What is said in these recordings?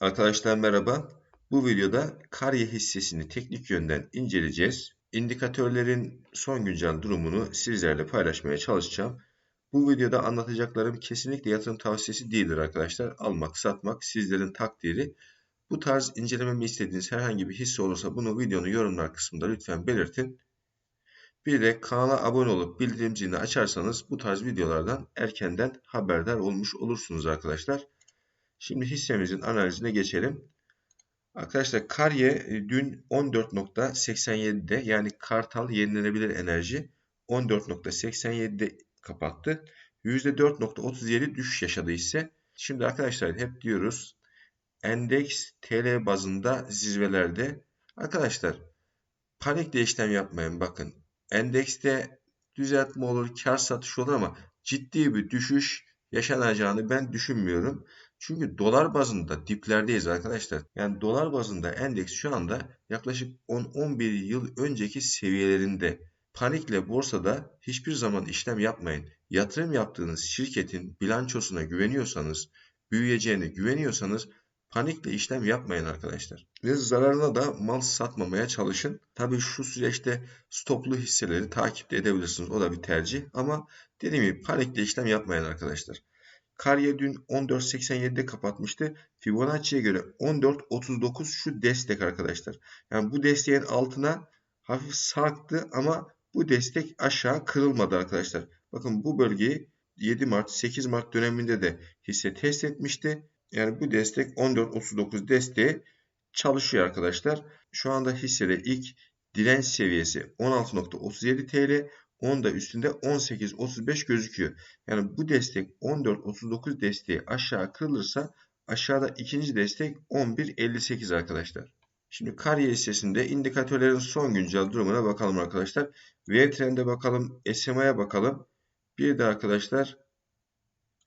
Arkadaşlar merhaba. Bu videoda Karye hissesini teknik yönden inceleyeceğiz. İndikatörlerin son güncel durumunu sizlerle paylaşmaya çalışacağım. Bu videoda anlatacaklarım kesinlikle yatırım tavsiyesi değildir arkadaşlar. Almak, satmak sizlerin takdiri. Bu tarz incelememi istediğiniz herhangi bir hisse olursa bunu videonun yorumlar kısmında lütfen belirtin. Bir de kanala abone olup bildirim zilini açarsanız bu tarz videolardan erkenden haberdar olmuş olursunuz arkadaşlar. Şimdi hissemizin analizine geçelim. Arkadaşlar Karye e, dün 14.87'de yani Kartal yenilenebilir enerji 14.87'de kapattı. %4.37 düşüş yaşadı ise. Şimdi arkadaşlar hep diyoruz endeks TL bazında zirvelerde. Arkadaşlar panikle işlem yapmayın bakın. Endekste düzeltme olur, kar satış olur ama ciddi bir düşüş yaşanacağını ben düşünmüyorum. Çünkü dolar bazında diplerdeyiz arkadaşlar. Yani dolar bazında endeks şu anda yaklaşık 10-11 yıl önceki seviyelerinde. Panikle borsada hiçbir zaman işlem yapmayın. Yatırım yaptığınız şirketin bilançosuna güveniyorsanız, büyüyeceğine güveniyorsanız panikle işlem yapmayın arkadaşlar. Ve zararına da mal satmamaya çalışın. Tabii şu süreçte stoplu hisseleri takip edebilirsiniz. O da bir tercih. Ama dediğim gibi panikle işlem yapmayın arkadaşlar. Karye dün 14.87'de kapatmıştı. Fibonacci'ye göre 14.39 şu destek arkadaşlar. Yani bu desteğin altına hafif sarktı ama bu destek aşağı kırılmadı arkadaşlar. Bakın bu bölgeyi 7 Mart 8 Mart döneminde de hisse test etmişti. Yani bu destek 14.39 desteği çalışıyor arkadaşlar. Şu anda hissede ilk direnç seviyesi 16.37 TL. Onun da üstünde 18.35 gözüküyor. Yani bu destek 14.39 desteği aşağı kırılırsa aşağıda ikinci destek 11.58 arkadaşlar. Şimdi Karye hissesinde indikatörlerin son güncel durumuna bakalım arkadaşlar. V trend'e bakalım, SMA'ya bakalım. Bir de arkadaşlar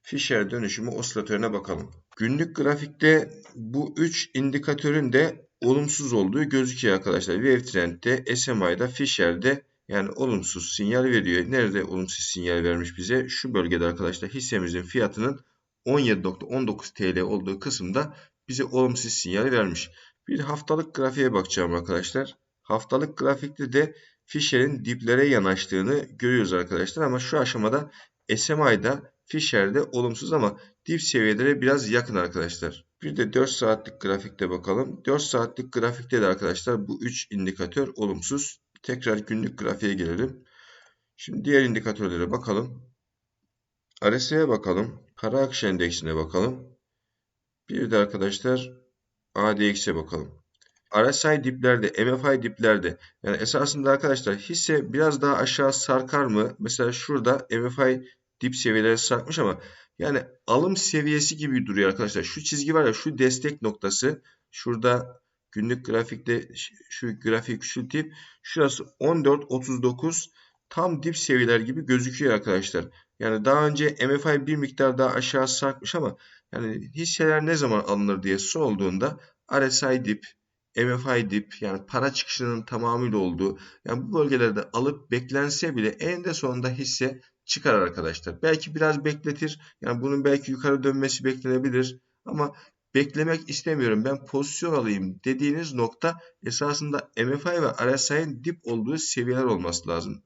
Fisher dönüşümü osilatörüne bakalım. Günlük grafikte bu 3 indikatörün de olumsuz olduğu gözüküyor arkadaşlar. Wave Trend'de, SMI'da, Fisher'de yani olumsuz sinyal veriyor. Nerede olumsuz sinyal vermiş bize? Şu bölgede arkadaşlar hissemizin fiyatının 17.19 TL olduğu kısımda bize olumsuz sinyal vermiş. Bir haftalık grafiğe bakacağım arkadaşlar. Haftalık grafikte de Fisher'in diplere yanaştığını görüyoruz arkadaşlar. Ama şu aşamada SMI'da Fisher'de olumsuz ama dip seviyelere biraz yakın arkadaşlar. Bir de 4 saatlik grafikte bakalım. 4 saatlik grafikte de arkadaşlar bu 3 indikatör olumsuz. Tekrar günlük grafiğe gelelim. Şimdi diğer indikatörlere bakalım. RSI'ye bakalım. Para akış endeksine bakalım. Bir de arkadaşlar ADX'e bakalım. RSI diplerde, MFI diplerde. Yani esasında arkadaşlar hisse biraz daha aşağı sarkar mı? Mesela şurada MFI dip seviyelere sarkmış ama yani alım seviyesi gibi duruyor arkadaşlar. Şu çizgi var ya şu destek noktası. Şurada günlük grafikte şu grafiği küçülteyim. Şurası 14.39 tam dip seviyeler gibi gözüküyor arkadaşlar. Yani daha önce MFI bir miktar daha aşağı sarkmış ama yani hisseler ne zaman alınır diye sorulduğunda RSI dip, MFI dip yani para çıkışının tamamıyla olduğu yani bu bölgelerde alıp beklense bile eninde sonunda hisse çıkar arkadaşlar. Belki biraz bekletir. Yani bunun belki yukarı dönmesi beklenebilir. Ama beklemek istemiyorum ben pozisyon alayım dediğiniz nokta esasında MFI ve RSI'nin dip olduğu seviyeler olması lazım.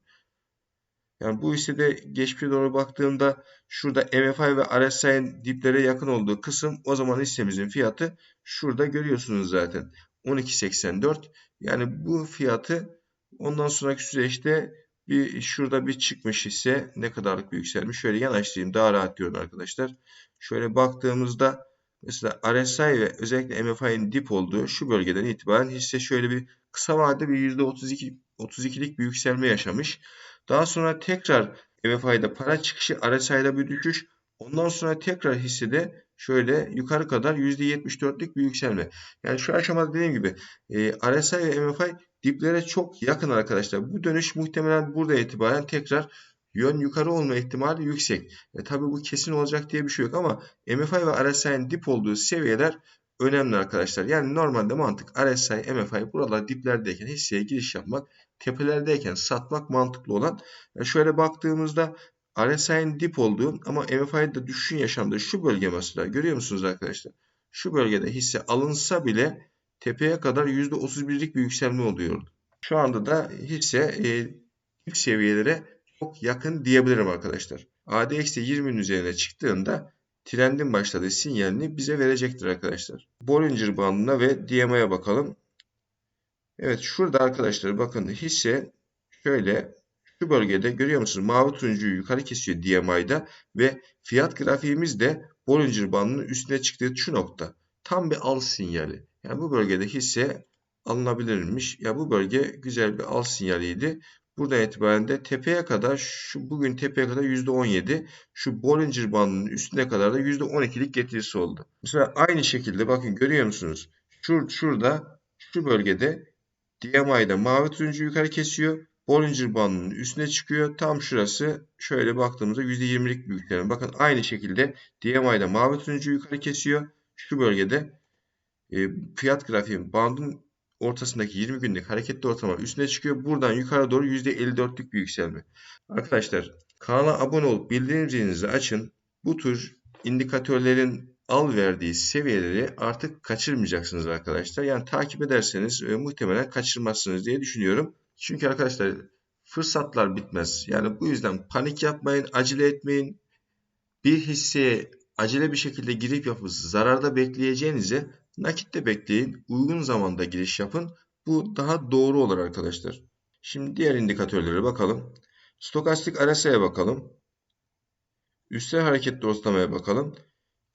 Yani bu hissede geçmişe doğru baktığımda şurada MFI ve RSI'nin diplere yakın olduğu kısım o zaman hissemizin fiyatı şurada görüyorsunuz zaten. 12.84 yani bu fiyatı ondan sonraki süreçte bir şurada bir çıkmış ise ne kadarlık bir yükselmiş. Şöyle yanaştırayım daha rahat görün arkadaşlar. Şöyle baktığımızda mesela RSI ve özellikle MFI'nin dip olduğu şu bölgeden itibaren hisse şöyle bir kısa vadede bir %32 32'lik bir yükselme yaşamış. Daha sonra tekrar MFI'de para çıkışı, RSI'de bir düşüş. Ondan sonra tekrar hissede şöyle yukarı kadar %74'lük bir yükselme. Yani şu aşamada dediğim gibi e, RSI ve MFI diplere çok yakın arkadaşlar. Bu dönüş muhtemelen burada itibaren tekrar yön yukarı olma ihtimali yüksek. E, tabii bu kesin olacak diye bir şey yok ama MFI ve RSI'nin dip olduğu seviyeler önemli arkadaşlar. Yani normalde mantık RSI, MFI buralar diplerdeyken hisseye giriş yapmak, tepelerdeyken satmak mantıklı olan. E şöyle baktığımızda RSI'nin dip olduğu ama MFI'de düşüşün yaşandığı şu bölge mesela görüyor musunuz arkadaşlar? şu bölgede hisse alınsa bile tepeye kadar %31'lik bir yükselme oluyordu. Şu anda da hisse e, ilk seviyelere çok yakın diyebilirim arkadaşlar. ADX 20'nin üzerine çıktığında trendin başladığı sinyalini bize verecektir arkadaşlar. Bollinger bandına ve DMA'ya bakalım. Evet şurada arkadaşlar bakın hisse şöyle şu bölgede görüyor musunuz? Mavi turuncuyu yukarı kesiyor DMI'da ve fiyat grafiğimiz de Bollinger bandının üstüne çıktığı şu nokta. Tam bir al sinyali. Yani bu bölgede hisse alınabilirmiş. Ya bu bölge güzel bir al sinyaliydi. Buradan itibaren de tepeye kadar şu bugün tepeye kadar %17 şu Bollinger bandının üstüne kadar da %12'lik getirisi oldu. Mesela aynı şekilde bakın görüyor musunuz? Şur, şurada şu bölgede DMI'de mavi turuncu yukarı kesiyor. Bollinger bandının üstüne çıkıyor. Tam şurası şöyle baktığımızda %20'lik bir yükselme. Bakın aynı şekilde DMI'de mavi turuncu yukarı kesiyor. Şu bölgede e, fiyat grafiği bandın ortasındaki 20 günlük hareketli ortalama üstüne çıkıyor. Buradan yukarı doğru %54'lük bir yükselme. Arkadaşlar kanala abone olup bildirim zilinizi açın. Bu tür indikatörlerin al verdiği seviyeleri artık kaçırmayacaksınız arkadaşlar. Yani takip ederseniz e, muhtemelen kaçırmazsınız diye düşünüyorum. Çünkü arkadaşlar fırsatlar bitmez. Yani bu yüzden panik yapmayın, acele etmeyin. Bir hisseye acele bir şekilde girip yapıp zararda bekleyeceğinize nakitte bekleyin. Uygun zamanda giriş yapın. Bu daha doğru olur arkadaşlar. Şimdi diğer indikatörlere bakalım. Stokastik RSI'ye bakalım. Üstel hareketli ortalamaya bakalım.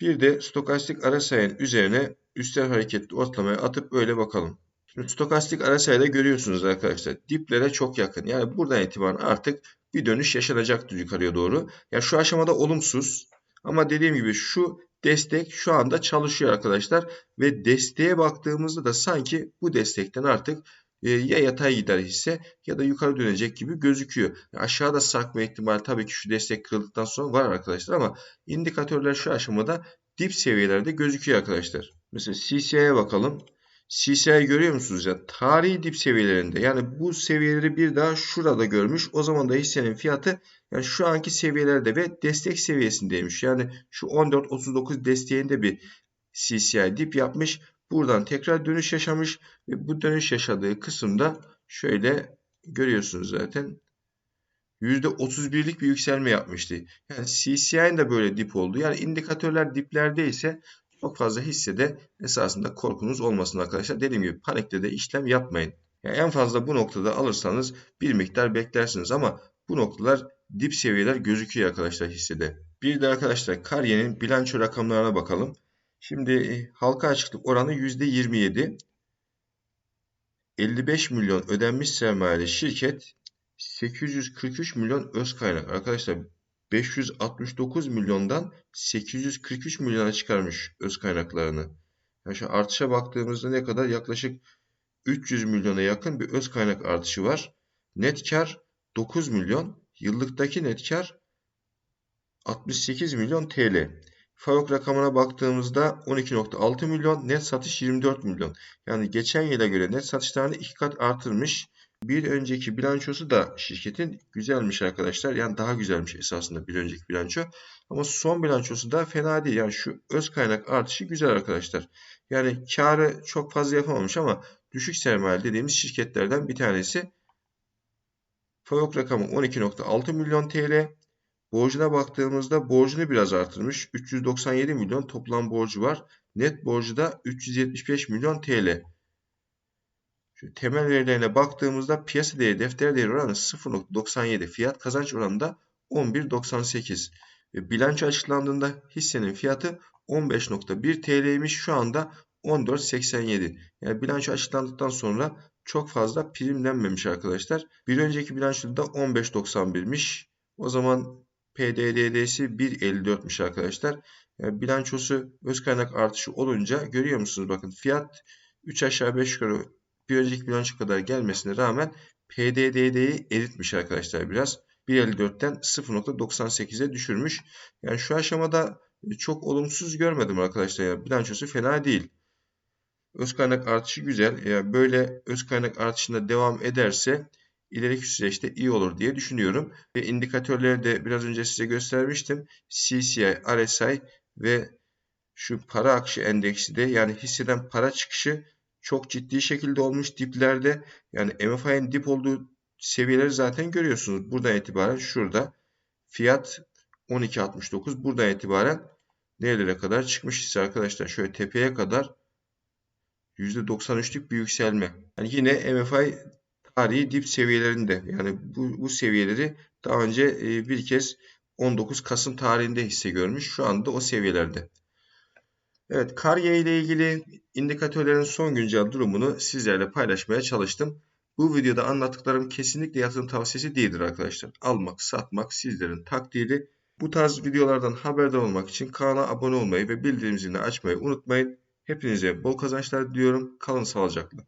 Bir de stokastik RSI'nin üzerine üstel hareketli ortalamaya atıp öyle bakalım. Şimdi stokastik RSI'de görüyorsunuz arkadaşlar. Diplere çok yakın. Yani buradan itibaren artık bir dönüş yaşanacaktır yukarıya doğru. Yani şu aşamada olumsuz. Ama dediğim gibi şu destek şu anda çalışıyor arkadaşlar. Ve desteğe baktığımızda da sanki bu destekten artık e, ya yatay gider hisse ya da yukarı dönecek gibi gözüküyor. Aşağıda sarkma ihtimali tabii ki şu destek kırıldıktan sonra var arkadaşlar ama indikatörler şu aşamada dip seviyelerde gözüküyor arkadaşlar. Mesela CCI'ye bakalım. CCI görüyor musunuz ya? Tarihi dip seviyelerinde. Yani bu seviyeleri bir daha şurada görmüş. O zaman da hissenin fiyatı yani şu anki seviyelerde ve destek seviyesindeymiş. Yani şu 14.39 desteğinde bir CCI dip yapmış. Buradan tekrar dönüş yaşamış ve bu dönüş yaşadığı kısımda şöyle görüyorsunuz zaten %31'lik bir yükselme yapmıştı. Yani CCI'nin de böyle dip oldu. Yani indikatörler diplerde ise çok fazla hissede esasında korkunuz olmasın arkadaşlar. Dediğim gibi panikte de işlem yapmayın. Yani en fazla bu noktada alırsanız bir miktar beklersiniz ama bu noktalar dip seviyeler gözüküyor arkadaşlar hissede. Bir de arkadaşlar Karye'nin bilanço rakamlarına bakalım. Şimdi e, halka açıklık oranı %27. 55 milyon ödenmiş sermayeli şirket 843 milyon öz kaynak. Arkadaşlar 569 milyondan 843 milyona çıkarmış öz kaynaklarını. Yani şu artışa baktığımızda ne kadar? Yaklaşık 300 milyona yakın bir öz kaynak artışı var. Net kar 9 milyon. Yıllıktaki net kar 68 milyon TL. FAVÖK rakamına baktığımızda 12.6 milyon, net satış 24 milyon. Yani geçen yıla göre net satışlarını iki kat artırmış. Bir önceki bilançosu da şirketin güzelmiş arkadaşlar. Yani daha güzelmiş esasında bir önceki bilanço. Ama son bilançosu da fena değil. Yani şu öz kaynak artışı güzel arkadaşlar. Yani karı çok fazla yapamamış ama düşük sermaye dediğimiz şirketlerden bir tanesi. FAVÖK rakamı 12.6 milyon TL. Borcuna baktığımızda borcunu biraz artırmış. 397 milyon toplam borcu var. Net borcu da 375 milyon TL. Şu temel verilerine baktığımızda piyasa değeri defter değeri oranı 0.97 fiyat kazanç oranı da 11.98 ve bilanço açıklandığında hissenin fiyatı 15.1 TL'ymiş şu anda 14.87 yani bilanço açıklandıktan sonra çok fazla primlenmemiş arkadaşlar. Bir önceki bilançoda 15.91'miş. O zaman PDD'si 1.54'müş arkadaşlar. Yani bilançosu öz kaynak artışı olunca görüyor musunuz? Bakın fiyat 3 aşağı 5 yukarı önceki bilanço kadar gelmesine rağmen PDD'yi eritmiş arkadaşlar biraz. 1.54'ten 0.98'e düşürmüş. Yani şu aşamada çok olumsuz görmedim arkadaşlar. Yani bilançosu fena değil. Öz kaynak artışı güzel. Yani böyle öz kaynak artışında devam ederse ileriki süreçte iyi olur diye düşünüyorum. Ve indikatörleri de biraz önce size göstermiştim. CCI, RSI ve şu para akışı endeksi de yani hisseden para çıkışı çok ciddi şekilde olmuş diplerde. Yani MFI'nin dip olduğu seviyeleri zaten görüyorsunuz. Buradan itibaren şurada fiyat 12.69 buradan itibaren nerelere kadar çıkmış ise arkadaşlar şöyle tepeye kadar %93'lük bir yükselme. Yani yine MFI tarihi dip seviyelerinde yani bu, bu seviyeleri daha önce e, bir kez 19 Kasım tarihinde hisse görmüş. Şu anda o seviyelerde. Evet, Karye ile ilgili indikatörlerin son güncel durumunu sizlerle paylaşmaya çalıştım. Bu videoda anlattıklarım kesinlikle yatırım tavsiyesi değildir arkadaşlar. Almak, satmak sizlerin takdiri. Bu tarz videolardan haberdar olmak için kanala abone olmayı ve bildirim zilini açmayı unutmayın. Hepinize bol kazançlar diliyorum. Kalın sağlıcakla.